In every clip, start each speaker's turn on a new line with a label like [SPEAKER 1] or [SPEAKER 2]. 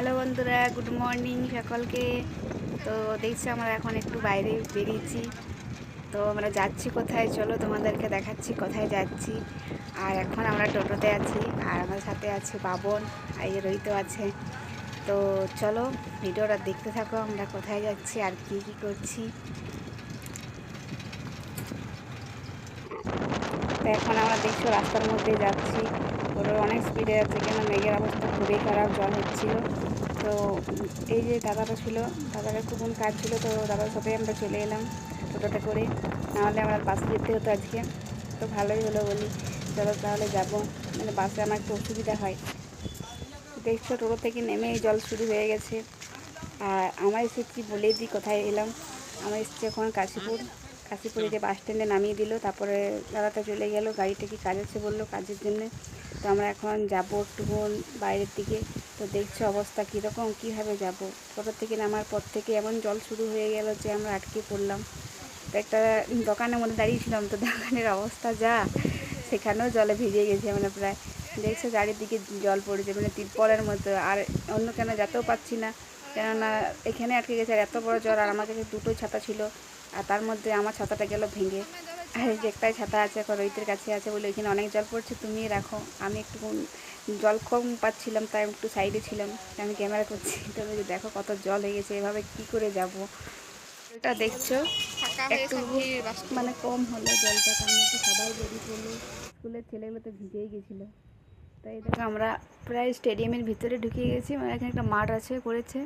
[SPEAKER 1] Hello বন্ধুরা, good morning সকলকে। তো দেখছি আমরা এখন একটু বাইরে বেরিয়েছি। তো আমরা যাচ্ছি কোথায়? চলো তোমাদেরকে দেখাচ্ছি কোথায় যাচ্ছি। আর এখন আমরা টোটোতে আছি, আর আমার সাথে আছে বাবন, আর এই যে আছে। তো চলো ভিডিওটা দেখতে থাকো আমরা কোথায় যাচ্ছি আর কি কি করছি। তো এখন আমরা দেখছ রাস্তার মধ্যে যাচ্ছি। ওটা অনেক স্পিডে যাচ্ছে কেন? মেঘের অবস্থা খুবই খারাপ জল হচ্ছিল। তো এই যে দাদাটা ছিল দাদাটা কোন কাজ ছিল, তো দাদার সাথে আমরা চলে এলাম টোটোটা করে। নাহলে আমার বাসে যেতে হতো আজকে। তো ভালোই হলো বলি, চলো তাহলে যাব। মানে বাসে আমার একটু অসুবিধা হয়। দেখছ টোটো থেকে নেমে জল শুরু হয়ে গেছে। আর আমার এসেছি বলেই দিই কোথায় এলাম। আমার এসেছি এখন কাশীপুর। কাশীপুরে যে বাস স্ট্যান্ডে নামিয়ে দিল তারপরে দাদাটা চলে গেল। গাড়িটা কি কাজ আছে বলল কাজের জন্য। তো আমরা এখন যাব একটুকুন বাইরের দিকে। তো দেখছ অবস্থা কীরকম কীভাবে যাব? টোটো থেকে নামার পর থেকে এমন জল শুরু হয়ে গেল যে আমরা আটকে পড়লাম। তো একটা দোকানের মধ্যে দাঁড়িয়েছিলাম তো দোকানের অবস্থা যা সেখানেও জলে ভিজে গেছে মানে প্রায়। দেখছ চারিদিকে জল পড়েছে মানে তিরপলের মতো। আর অন্য কেন যেতেও পাচ্ছি না। কেননা এখানে আটকে গেছে আর এত বড় জল আর আমার কাছে দুটোই ছাতা ছিল আর তার মধ্যে আমার ছাতাটা গেল ভেঙে। আর এই যে একটাই ছাতা আছে এখন রোহিতের কাছে আছে বলে ওইখানে অনেক জল পড়ছে তুমি রাখো। আমি একটু জল কম পাচ্ছিলাম তাই একটু সাইডে ছিলাম আমি ক্যামেরা করছি। তো ওই যে দেখো কত জল হয়ে গেছে এভাবে কি করে যাব? এটা দেখছ? একটু মানে কম হলো জলটা তার মধ্যে সবাই বেরিয়ে পড়ল। স্কুলের ছেলেগুলো তো ভিজেই গেছিল। তাই দেখো আমরা প্রায় স্টেডিয়ামের ভিতরে ঢুকে গেছি মানে এখানে একটা মাঠ আছে, করেছে।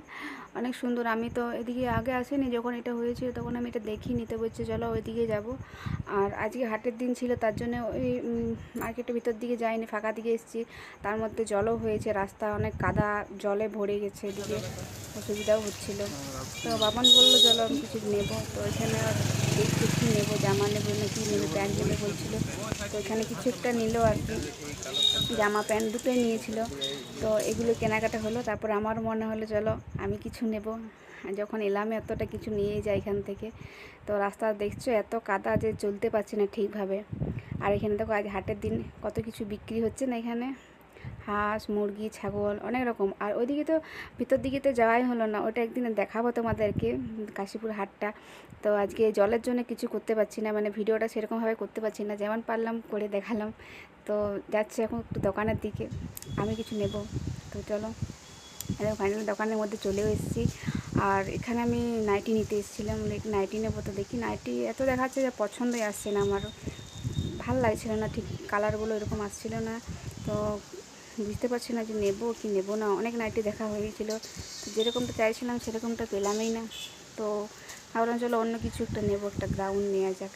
[SPEAKER 1] অনেক সুন্দর। আমি তো এদিকে আগে আসিনি, যখন এটা হয়েছিল তখন আমি এটা দেখিনি। তো বলছে, চলো ওইদিকে যাব। আর আজকে হাটের দিন ছিল, তার জন্য ওই মার্কেটের ভিতর দিকে যাইনি, ফাঁকা দিকে এসেছি। তার মধ্যে জলও হয়েছে, রাস্তা অনেক কাদা, জলে ভরে গেছে এদিকে। অসুবিধাও হচ্ছিল। তো বাবান বলল, চলো আমি কিছু নেব। তো এখানে দেখছি কী নেব, জামা নেব না কী নেব, প্যান্ট নেবে বলছিলো। তো এখানে কিছু একটা নিল আর কি। জামা প্যান্ট দুটোই নিয়েছিল। তো এগুলো কেনাকাটা হলো, তারপর আমার মনে হলো, চলো, আমি কিছু নেব। যখন এলাম, এতটা কিছু নিয়ে যাই এখান থেকে। তো রাস্তা দেখছ, এত কাদা যে চলতে পারছি না ঠিকভাবে। আর এখানে দেখো, আজ হাটের দিন কত কিছু বিক্রি হচ্ছে না এখানে। হাঁস, মুরগি, ছাগল, অনেক রকম। আর ওইদিকে তো ভিতর দিকে তো যাওয়াই হলো না। ওটা একদিন দেখাবো তোমাদেরকে কাশীপুর হাটটা। তো আজকে জলের জন্য কিছু করতে পারছি না মানে ভিডিওটা সেরকমভাবে করতে পারছি না। যেমন পারলাম, করে দেখালাম। তো যাচ্ছে এখন একটু দোকানের দিকে। আমি কিছু নেব। তো চলো। ফাইনালি দোকানের মধ্যে চলেও এসেছি। আর এখানে আমি নাইটি নিতে এসেছিলাম। নাইটি নেব তো দেখি। নাইটি এত দেখাচ্ছে যে পছন্দই আসছে না আমার ভালো লাগছিল না, ঠিক কালারগুলো এরকম আসছিল না। তো বুঝতে পারছি না যে নেব কি নেব না। অনেক নাইটি দেখা হয়ে গেছিল। যেরকমটা চাইছিলাম সেরকমটা পেলামই না। তো ভাবলাম চলো অন্য কিছু একটা নেব, একটা গ্রাউন্ড নেওয়া যাক।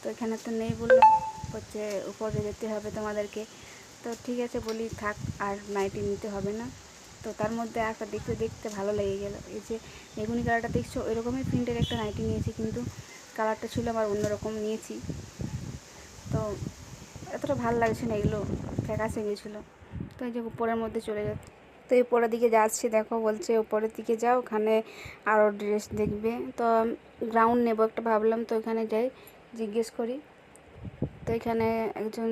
[SPEAKER 1] তো এখানে তো নেই বলল। হচ্ছে উপরে যেতে হবে তোমাদেরকে। তো ঠিক আছে বলি, থাক, আর নাইটি নিতে হবে না। তো তার মধ্যে একটা দেখতে দেখতে ভালো লেগে গেল। এই যে বেগুনি কালারটা দেখছ, ওইরকমই প্রিন্টের একটা নাইটি নিয়েছি কিন্তু কালারটা ছিল আমার অন্যরকম নিয়েছি। তো এতটা ভালো লাগছে না, এগুলো ফ্যাকাসে গেছিল। তো এই যে উপরের মধ্যে চলে যাচ্ছে। তো এই উপরের দিকে যাচ্ছি, দেখো বলছে উপরের দিকে যাও, ওখানে আরও ড্রেস দেখবে। তো গ্রাউন্ড নেব একটা ভাবলাম, তো এখানে যাই, জিজ্ঞেস করি। তো এখানে একজন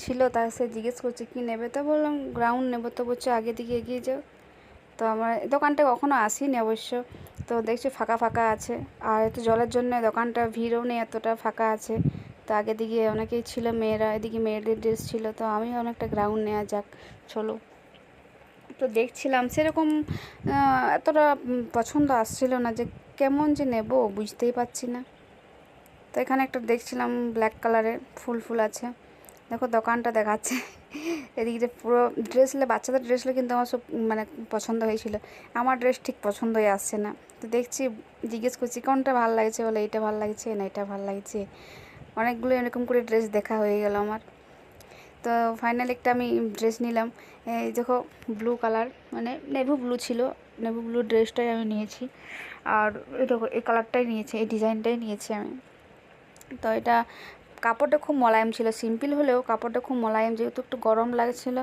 [SPEAKER 1] ছিল, তার সে জিজ্ঞেস করছে, কী নেবে? তো বললাম গ্রাউন্ড নেব। তো বলছে, আগে দিকে এগিয়ে যাও। তো আমার দোকানটা কখনো আসিনি অবশ্য। তো দেখছি ফাঁকা ফাঁকা আছে। আর এত জলের জন্য দোকানটা ভিড়ও নেই, এতটা ফাঁকা আছে। তো আগে দিকে অনেকেই ছিল মেয়েরা, এদিকে মেয়েদের ড্রেস ছিল, তো আমি অনেকটা গ্রাউন্ড নেওয়া যাক, চলো। তো দেখছিলাম সেরকম এতটা পছন্দ আসছিল না যে কেমন যে নেব বুঝতেই পারছি না। তো এখানে একটা দেখছিলাম ব্ল্যাক কালারের ফুল ফুল আছে। দেখো দোকানটা দেখাচ্ছে। এদিকে পুরো ড্রেস হলে বাচ্চাদের ড্রেস হলে কিন্তু আমার সব মানে পছন্দ হয়েছিল। আমার ড্রেস ঠিক পছন্দই আসছে না। তো দেখছি, জিজ্ঞেস করছি, কোনটা ভালো লাগছে? বলে, এইটা ভালো লাগছে, না এটা ভালো লাগছে। অনেকগুলো এরকম করে ড্রেস দেখা হয়ে গেল আমার। তো ফাইনালি একটা আমি ড্রেস নিলাম। এই দেখো ব্লু কালার মানে নেভু ব্লু ছিল। নেভু ব্লু ড্রেসটাই আমি নিয়েছি। আর এই দেখো, এই কালারটাই নিয়েছি, এই ডিজাইনটাই নিয়েছি আমি। তো এটা কাপড়টা খুব মোলায়েম ছিল। সিম্পল হলেও কাপড়টা খুব মোলায়েম। যেহেতু একটু গরম লাগছিল,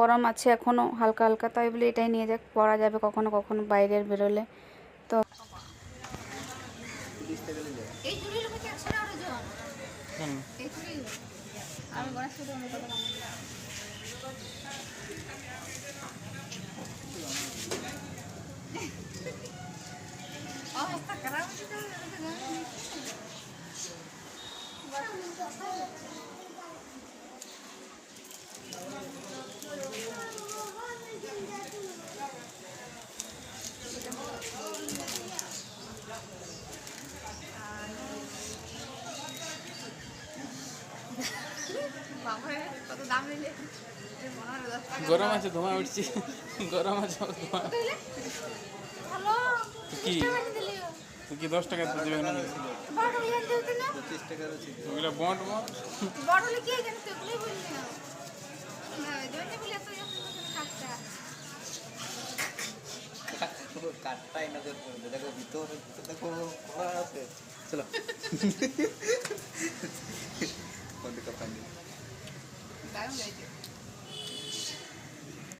[SPEAKER 1] গরম আছে এখনও হালকা হালকা। তাই বলে এটাই নিয়ে যাক, পরা যাবে কখনো কখনো বাইরের বেরোলে। তো আমি
[SPEAKER 2] গরম আছে ধোঁয়া উঠছে। গরম আছে ধোঁয়া। কি? কি দশ টাকা তো দেবে না ওগুলো বট বট
[SPEAKER 3] বড় হলে কি জানো তো বলে বললি না না জন্য বলে তো কাটটা
[SPEAKER 4] কাঠটাই নজর পড়বে দেখো ভিতরে দেখো খোলা আছে চলো। কোনটা কাপানি।
[SPEAKER 3] കായം കഴിക്കും